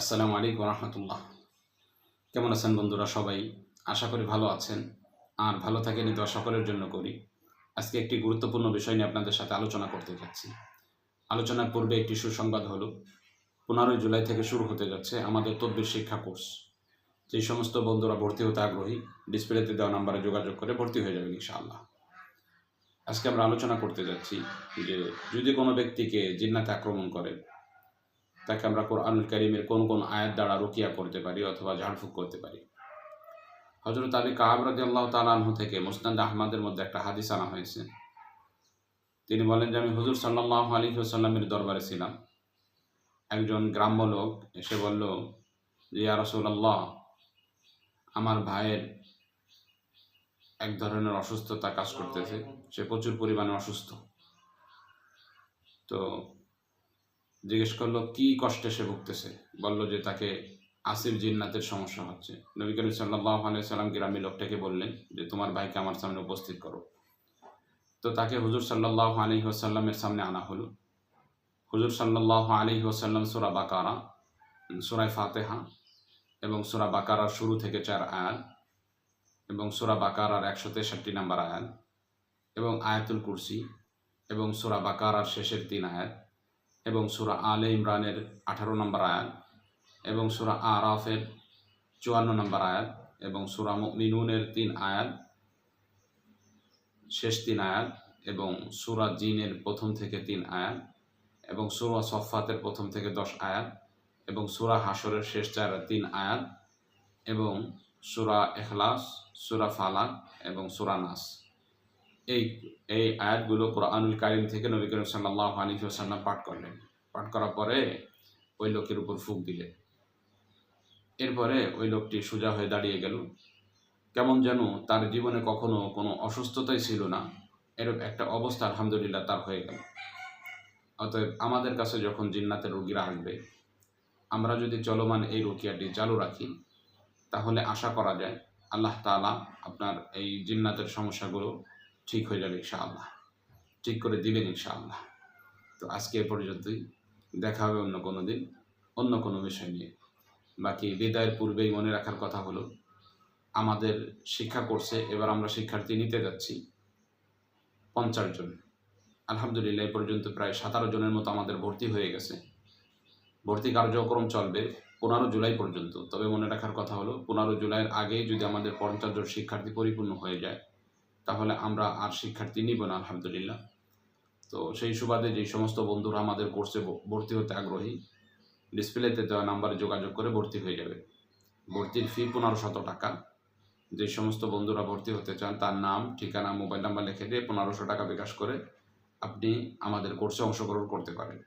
আসসালামু আলাইকুম রহমতুল্লাহ। কেমন আছেন বন্ধুরা সবাই? আশা করি ভালো আছেন। আর ভালো থাকেন তো সকলের জন্য করি। আজকে একটি গুরুত্বপূর্ণ বিষয় নিয়ে আপনাদের সাথে আলোচনা করতে যাচ্ছি। আলোচনার পূর্বে একটি সুসংবাদ হলো, পনেরোই জুলাই থেকে শুরু হতে যাচ্ছে আমাদের তদ্বির শিক্ষা কোর্স। যেই সমস্ত বন্ধুরা ভর্তি হতে আগ্রহী, ডিসপ্লেতে দেওয়া নাম্বারে যোগাযোগ করে ভর্তি হয়ে যাবেন ইনশাআল্লাহ। আজকে আমরা আলোচনা করতে যাচ্ছি যে, যদি কোনো ব্যক্তিকে জিন্নাতে আক্রমণ করে তাকে আমরা কোরআনুল করিমের কোন কোন আয়াত দ্বারা রুকিয়া করতে পারি অথবা ঝাড়ফুঁক করতে পারি। হজরত আলী কাহাব রাজি আল্লাহ তালাহু থেকে মুস্তান্দ আহমদের মধ্যে একটা হাদিস আনা হয়েছে। তিনি বলেন যে, আমি হুজুর সাল্লাহ আলী সাল্লামের দরবারে ছিলাম। একজন গ্রাম্য লোক এসে বলল যে ইয়া রসুল্লাহ আমার ভাইয়ের এক ধরনের অসুস্থতা কাজ করতেছে। সে প্রচুর পরিমাণে অসুস্থ। তো জিজ্ঞেস করল, কি কষ্টে সে ভুগতেছে? বলল যে, তাকে আসির জিন্নাতের সমস্যা হচ্ছে। নবী করিম সাল্লাহ গ্রামী লোকটাকে বললেন যে, তোমার ভাইকে আমার সামনে উপস্থিত করো। তো তাকে হুজুর সাল্লাহ আলী ওসাল্লামের সামনে আনা হলো। হুজুর সাল্লাহ আলী ওসাল্লাম সুরা বাকারা সুরাই ফাতেহা এবং সুরা বাকারার শুরু থেকে চার আয়াত এবং সুরা বাকারার একশো তেষট্টি নাম্বার আয়াত এবং আয়াতুল কুরসি এবং সুরা বাকারার শেষের তিন আয়াত এবং সুরা আলে ইমরানের আঠারো নম্বর আয়াত এবং সুরা আরাফের চুয়ান্ন নম্বর আয়াত এবং সুরা মিনুনের তিন আয়াত, শেষ তিন আয়াত এবং সুরা জিনের প্রথম থেকে তিন আয়াত এবং সুরা সফাতের প্রথম থেকে দশ আয়াত এবং সুরা হাসরের শেষ চার তিন আয়াত এবং সুরা এখলাস, সুরা ফালাক এবং সুরা নাস। এই এই আয়াতগুলো কোরআনুল কারিম থেকে নবী করিম সাল্লাহ আলী সাল্লাম পাঠ করলেন। পাঠ করার পরে ওই লোকের উপর ফুক দিলেন এরপরে ওই লোকটি সোজা হয়ে দাঁড়িয়ে গেল। কেমন যেন তার জীবনে কখনো কোনো অসুস্থতাই ছিল না। এরকম একটা অবস্থা আলহামদুলিল্লাহ তার হয়ে গেল। অতএব আমাদের কাছে যখন জিন্নাতের রোগীরা আসবে, আমরা যদি চলমান এই রুকিয়াটি চালু রাখি, তাহলে আশা করা যায় আল্লাহ তালা আপনার এই জিন্নাতের সমস্যাগুলো ঠিক হয়ে যাবে ইনশাআল্লাহ। ঠিক করে দিবেন ইনশাআল্লাহ। তো আজকে এ পর্যন্তই। দেখা হবে অন্য কোনো দিন, অন্য কোনো বিষয় নিয়ে। বাকি বিদায়ের পূর্বেই মনে রাখার কথা হলো, আমাদের শিক্ষা কোর্সে এবার আমরা শিক্ষার্থী নিতে যাচ্ছি পঞ্চাশ জন। আলহামদুলিল্লাহ এ পর্যন্ত প্রায় সাতারো জনের মতো আমাদের ভর্তি হয়ে গেছে। ভর্তি কার্যক্রম চলবে পনেরো জুলাই পর্যন্ত। তবে মনে রাখার কথা হলো, পনেরো জুলাইয়ের আগেই যদি আমাদের পঞ্চাশ জন শিক্ষার্থী পরিপূর্ণ হয়ে যায় তাহলে আমরা আর শিক্ষার্থী নিব না, আলহামদুলিল্লাহ। তো সেই সুবাদে যে সমস্ত বন্ধুরা আমাদের কোর্সে ভর্তি হতে আগ্রহী, ডিসপ্লেতে দেওয়া নাম্বারে যোগাযোগ করে ভর্তি হয়ে যাবে। ভর্তির ফি পনেরো শত টাকা। যে সমস্ত বন্ধুরা ভর্তি হতে চান, তার নাম, ঠিকানা, মোবাইল নাম্বার লিখে দিয়ে পনেরোশো টাকা বিকাশ করে আপনি আমাদের কোর্সে অংশগ্রহণ করতে পারেন।